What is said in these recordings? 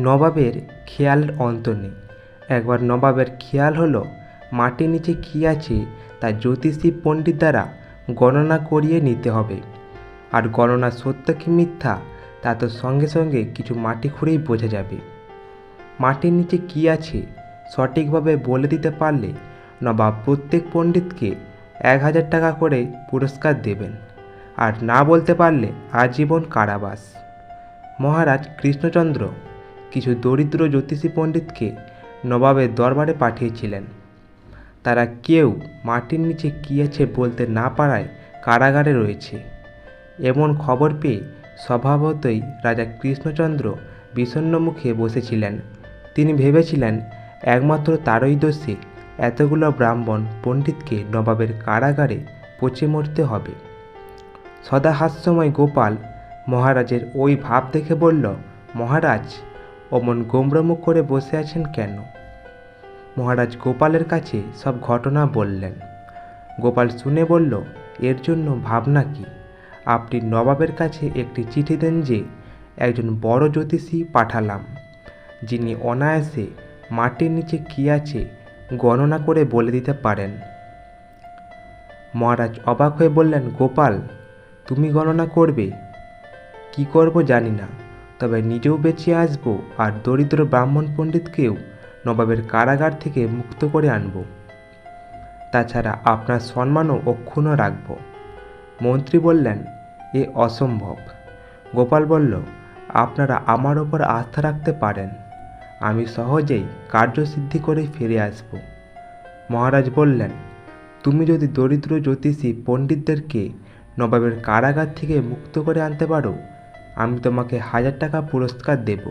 নবাবের খেয়ালের অন্ত নেই। একবার নবাবের খেয়াল হলো, মাটির নিচে কী আছে তা জ্যোতিষী পণ্ডিত দ্বারা গণনা করিয়ে নিতে হবে। আর গণনা সত্য কি মিথ্যা, তা তো সঙ্গে সঙ্গে কিছু মাটি খুঁড়েই বোঝা যাবে। মাটির নিচে কী আছে, সঠিকভাবে বলে দিতে পারলে নবাব প্রত্যেক পণ্ডিতকে এক হাজার টাকা করে পুরস্কার দেবেন। আর না বলতে পারলে আজীবন কারাবাস। মহারাজ কৃষ্ণচন্দ্র কিছু দরিদ্র জ্যোতিষী পণ্ডিতকে নবাবের দরবারে পাঠিয়েছিলেন। তারা কেউ মাটির নিচে কী আছে বলতে না পারায় কারাগারে রয়েছে। এমন খবর পেয়ে স্বভাবতই রাজা কৃষ্ণচন্দ্র বিষণ্ন মুখে বসেছিলেন। তিনি ভেবেছিলেন, একমাত্র তারই দোষে এতগুলো ব্রাহ্মণ পণ্ডিতকে নবাবের কারাগারে পচে মরতে হবে। সদা হাস্যময় গোপাল মহারাজের ওই ভাব দেখে বলল, মহারাজ অমন গোমরমুখ করে বসে আছেন কেন? মহারাজ গোপালের কাছে সব ঘটনা বললেন। গোপাল শুনে বলল, এর জন্য ভাবনা কি? আপনি নবাবের কাছে একটি চিঠি দেন যে, একজন বড় জ্যোতিষী পাঠালাম, যিনি অনায়াসে মাটির নিচে কী আছে গণনা করে বলে দিতে পারেন। মহারাজ অবাক হয়ে বললেন, গোপাল, তুমি গণনা করবে? কি করব জানি না। তবে নিজেও বেঁচে আসব আর দরিদ্র ব্রাহ্মণ পণ্ডিতকেও নবাবের কারাগার থেকে মুক্ত করে আনব। তাছাড়া আপনার সম্মানও অক্ষুণ্ণ রাখব। মন্ত্রী বললেন, এ অসম্ভব। গোপাল বলল, আপনারা আমার ওপর আস্থা রাখতে পারেন। আমি সহজেই কার্যসিদ্ধি করে ফিরে আসব। মহারাজ বললেন, তুমি যদি দরিদ্র জ্যোতিষী পণ্ডিতদেরকে নবাবের কারাগার থেকে মুক্ত করে আনতে পারো আমি তোমাকে হাজার টাকা পুরস্কার দেব।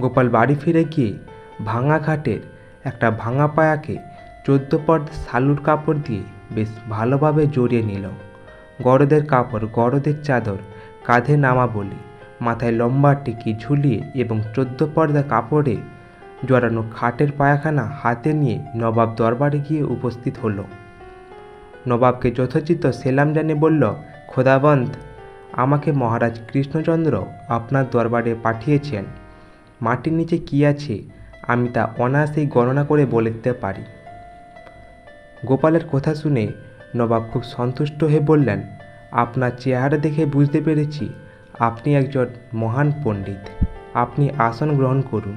গোপাল বাড়ি ফিরে গিয়ে ভাঙা ঘাটের একটা ভাঙা পায়াকে চোদ্দ পর্দ সালুর কাপড় দিয়ে বেশ ভালোভাবে জড়িয়ে নিল। গরদের কাপড়, গরদের চাদর, কাঁধে নামা বলি, মাথায় লম্বা টিকি ঝুলিয়ে এবং চোদ্দ পর্দা কাপড়ে জড়ানো খাটের পায়খানা হাতে নিয়ে নবাব দরবারে গিয়ে উপস্থিত হলো। নবাবকে যথোচিত সেলাম জানিয়ে বলল খোদাবন্ত আমাকে মহারাজ কৃষ্ণচন্দ্র আপনার দরবারে পাঠিয়েছেন। মাটির নিচে কী আছে আমি তা অনায়াসেই গণনা করে বলে দিতে পারি। গোপালের কথা শুনে নবাব খুব সন্তুষ্ট হয়ে বললেন, আপনার চেহারা দেখে বুঝতে পেরেছি আপনি একজন মহান পণ্ডিত। আপনি আসন গ্রহণ করুন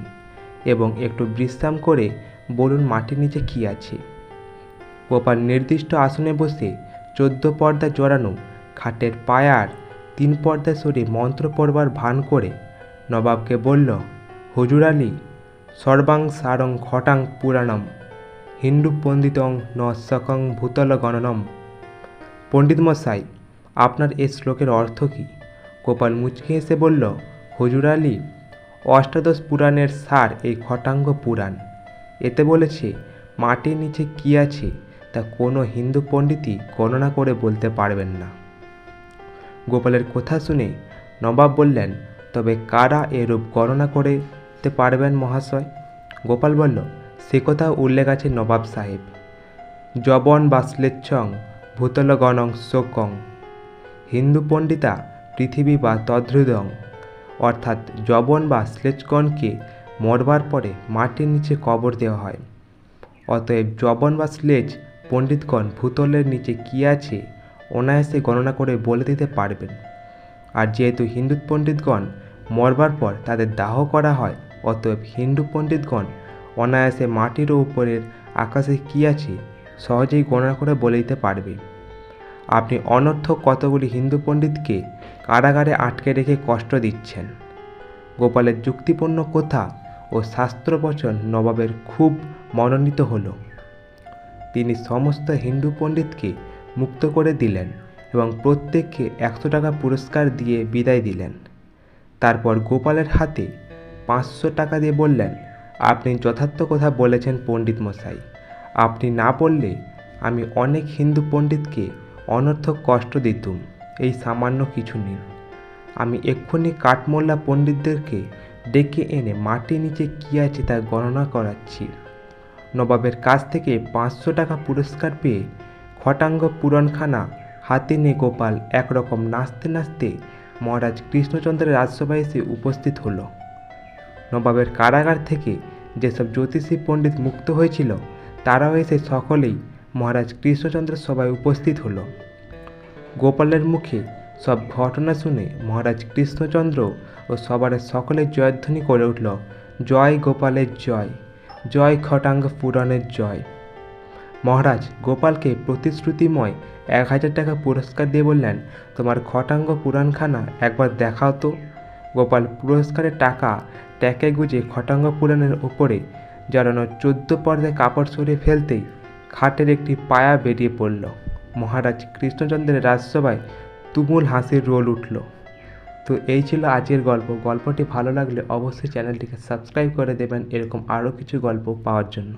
এবং একটু বিশ্রাম করে বলুন মাটির নিচে কী আছে। গোপাল নির্দিষ্ট আসনে বসে চোদ্দ পর্দা জড়ানো খাটের পায়ার তিন পর্দা সরে মন্ত্র পড়বার ভান করে নবাবকে বলল, হুজুর আলী, সর্বাং সারং ঘটাং পুরাণম, হিন্দু পণ্ডিতং ন সকং ভূতল গণনম। পণ্ডিত মশাই, আপনার এ শ্লোকের অর্থ কী? গোপাল মুচকে এসে বলল, হুজুর আলী, অষ্টাদশ পুরাণের সার এই খটাঙ্গ পুরাণ। এতে বলেছে, মাটির নিচে কী আছে তা কোনো হিন্দু পণ্ডিতই গণনা করে বলতে পারবেন না। গোপালের কথা শুনে নবাব বললেন, তবে কারা এরূপ গণনা করতে পারবেন মহাশয়? গোপাল বলল, সে কথা উল্লেখ আছে নবাব সাহেব। জবন বা শ্লেচ্ছং ভূতল গণং শোকং। হিন্দু পণ্ডিতা পৃথিবী বা তদ্রুদং অর্থাৎ জবন বা শ্লেচগণকে মরবার পরে মাটির নিচে কবর দেওয়া হয়। অতএব জবন বা শ্লেজ পণ্ডিতগণ ভূতলের নিচে কী আছে অনায়াসে গণনা করে বলে দিতে পারবেন। আর যেহেতু হিন্দু পণ্ডিতগণ মরবার পর তাদের দাহ করা হয়, অতএব হিন্দু পণ্ডিতগণ অনায়াসে মাটির উপরের আকাশে কী আছে সহজেই গণনা করে বলে দিতে পারবে। আপনি অনর্থক কতগুলি হিন্দু পণ্ডিতকে কারাগারে আটকে রেখে কষ্ট দিচ্ছেন? গোপালের যুক্তিপূর্ণ কথা ও শাস্ত্রবচন নবাবের খুব মনোনীত হলো। তিনি সমস্ত হিন্দু পণ্ডিতকে মুক্ত করে দিলেন এবং প্রত্যেককে একশো টাকা পুরস্কার দিয়ে বিদায় দিলেন। তারপর গোপালের হাতে পাঁচশো টাকা দিয়ে বললেন, আপনি যথার্থ কথা বলেছেন পণ্ডিত মশাই। আপনি না বললে আমি অনেক হিন্দু পণ্ডিতকে অনর্থক কষ্ট দিতুম। এই সামান্য কিছু নিন। আমি এক্ষুনি কাঠমোল্লা পণ্ডিতদেরকে ডেকে এনে মাটির নিচে কী আছে তা গণনা করাচ্ছি। নবাবের কাছ থেকে পাঁচশো টাকা পুরস্কার পেয়ে খটাঙ্গ পুরাণখানা হাতে নিয়ে গোপাল একরকম নাচতে নাচতে মহারাজ কৃষ্ণচন্দ্রের রাজসভায় এসে উপস্থিত হল। নবাবের কারাগার থেকে যেসব জ্যোতিষী পণ্ডিত মুক্ত হয়েছিল, তারাও এসে সকলেই মহারাজ কৃষ্ণচন্দ্রের সভায় উপস্থিত হল। গোপালের মুখে সব ঘটনা শুনে মহারাজ কৃষ্ণচন্দ্র ও সবার সকলে জয়ধ্বনি করে উঠল, জয় গোপালের জয় জয় খটাঙ্গ পুরাণের জয়। মহারাজ গোপালকে প্রতিশ্রুতিময় এক হাজার টাকা পুরস্কার দিয়ে বললেন, তোমার খটাঙ্গ পুরাণখানা একবার দেখাও তো। গোপাল পুরস্কারের টাকা ট্যাকে গুজে খটাঙ্গ পুরাণের উপরে জড়ানো চোদ্দ পর্দায় কাপড় সরিয়ে ফেলতেই খাটের একটি পায়া বেরিয়ে পড়ল। মহারাজ কৃষ্ণচন্দ্রের রাজসভায় তুমুল হাসির রোল উঠল। তো এই ছিল আজকের গল্প। গল্পটি ভালো লাগলে অবশ্যই চ্যানেলটিকে সাবস্ক্রাইব করে দেবেন। এরকম আরও কিছু গল্প পাওয়ার জন্য।